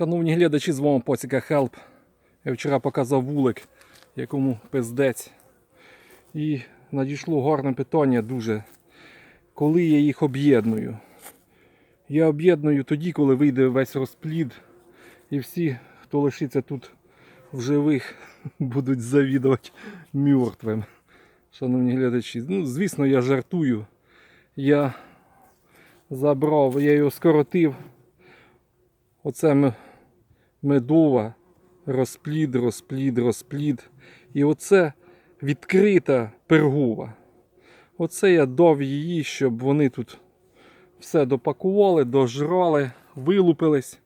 Шановні глядачі, з вами Поціка Хелп. Я вчора показав вулик, якому пиздець. І надійшло гарне питання дуже. Коли я їх об'єдную? Я об'єдную тоді, коли вийде весь розплід. І всі, хто лишиться тут в живих, будуть завідувати мертвим. Шановні глядачі, ну, звісно, я жартую. Я забрав, я його скоротив. Оце м- медова, розплід, розплід, розплід. І оце відкрита пергова. Оце я дав її, щоб вони тут все допакували, дожрали, вилупились.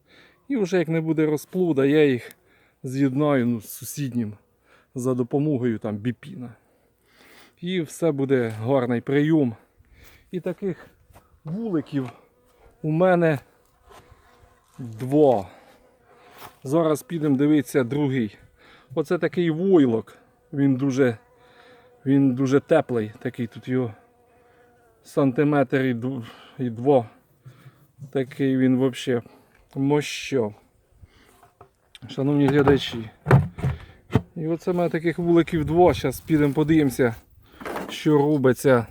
І вже як не буде розплуда, я їх з'єднаю ну, з сусіднім за допомогою там біпіна. І все буде гарний прийом. І таких вуликів у мене два. Зараз підемо дивитися другий. Оце такий войлок. Він дуже, він дуже теплий. Такий тут його сантиметр і, дв- і два. Такий він взагалі мощо. Шановні глядачі. І оце мене таких вуликів два. Зараз підемо подивимося, що робиться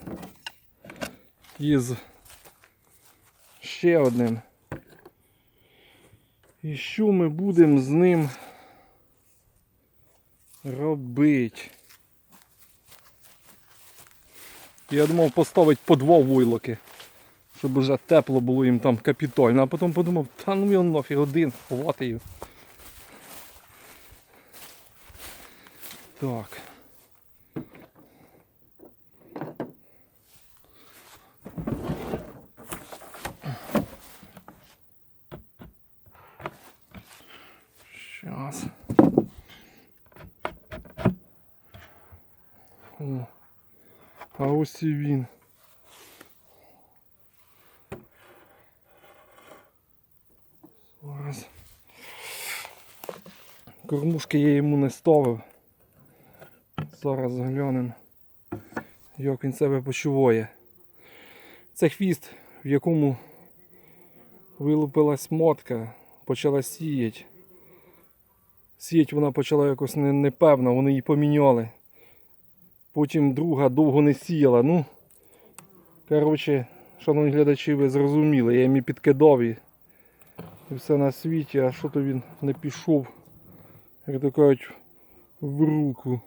із ще одним. І що ми будемо з ним робити? Я думав поставити по два войлоки, щоб вже тепло було їм там капітально, а потім подумав, та ну його нафіг один, ховати його. Так. О, а ось і він. Зараз. Кормушки я йому не ставив. Зараз глянемо, як він себе почуває. Це хвіст, в якому вилупилась мотка, почала сіяти. Сіять вона почала якось непевно, вони її поміняли. Потім друга довго не сіяла. Ну, коротше, шановні глядачі, ви зрозуміли, я їм і підкидав і, все на світі, а що то він не пішов, як то кажуть, в руку.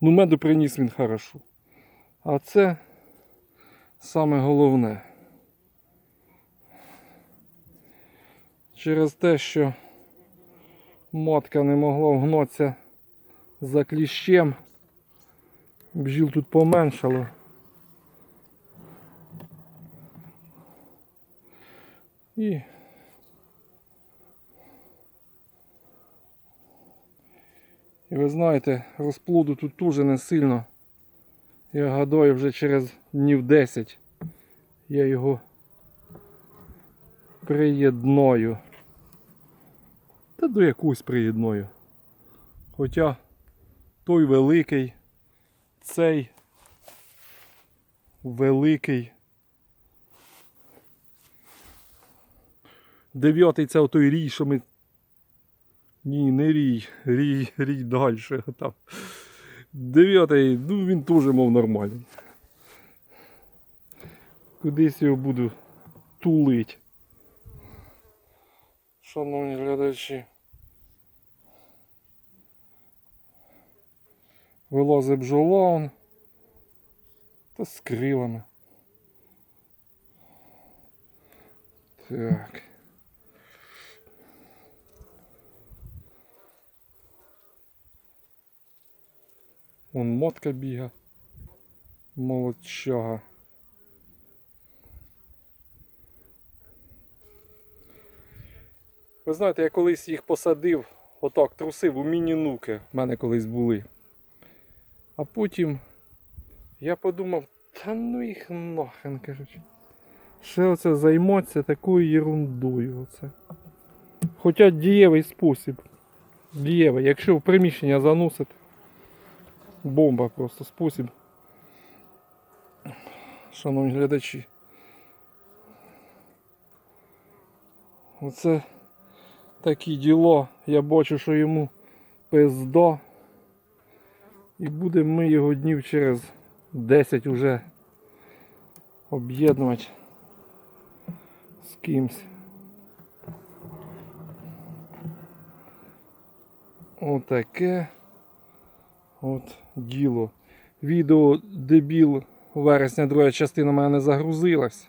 Ну, меду приніс він хорошо. А це саме головне. Через те, що матка не могла вгнутися за кліщем. Бджіл тут поменшало. І І ви знаєте, розплоду тут дуже не сильно. Я гадаю вже через днів 10 я його приєдною. Та до якусь приєдною. Хоча той великий, цей великий. Дев'ятий це отой рій, що ми. Ні, не рій, рій, рій далі. Там. Дев'ятий, ну він теж мов нормальний. Кудись його буду тулить. Шановні глядачі. Вилазить бджола. Та з крилами. Так. Вон мотка біга. Молодчага. Ви знаєте, я колись їх посадив, отак трусив у міні-нуки, в мене колись були. А потім я подумав, та ну їх нахрен, коротше. Ще оце займатися такою ерундою. Оце. Хоча дієвий спосіб. Дієвий. Якщо в приміщення заносити, бомба просто спосіб. Шановні глядачі. Оце такі діло. Я бачу, що йому пизда. І будемо ми його днів через 10 уже об'єднувати з кимсь. Отаке от діло. Відео дебіл вересня друга частина в мене не загрузилась.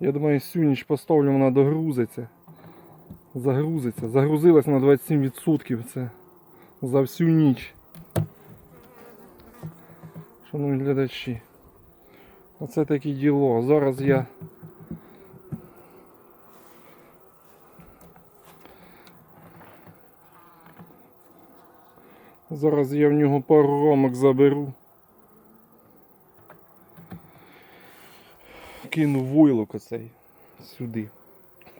Я думаю, всю ніч поставлю, вона догрузиться. Загрузиться. Загрузилась на 27%. Це за всю ніч. Шановні глядачі. Оце таке діло. Зараз я. Зараз я в нього пару ромок заберу. Кину войлок оцей сюди.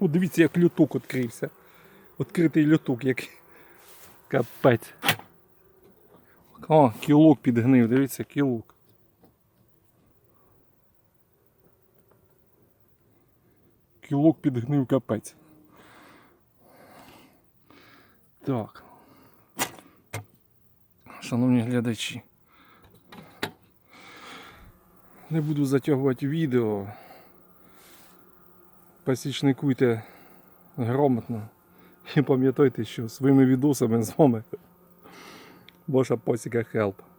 О, дивіться, як люток відкрився. Відкритий люток, як капець. О, кілок підгнив, дивіться, кілок. Кілок підгнив капець. Так. Шановні глядачі. Не буду затягувати відео. Посічникуйте грамотно. І пам'ятайте, що своїми відосами з вами Bosch Apoio Cigar Help.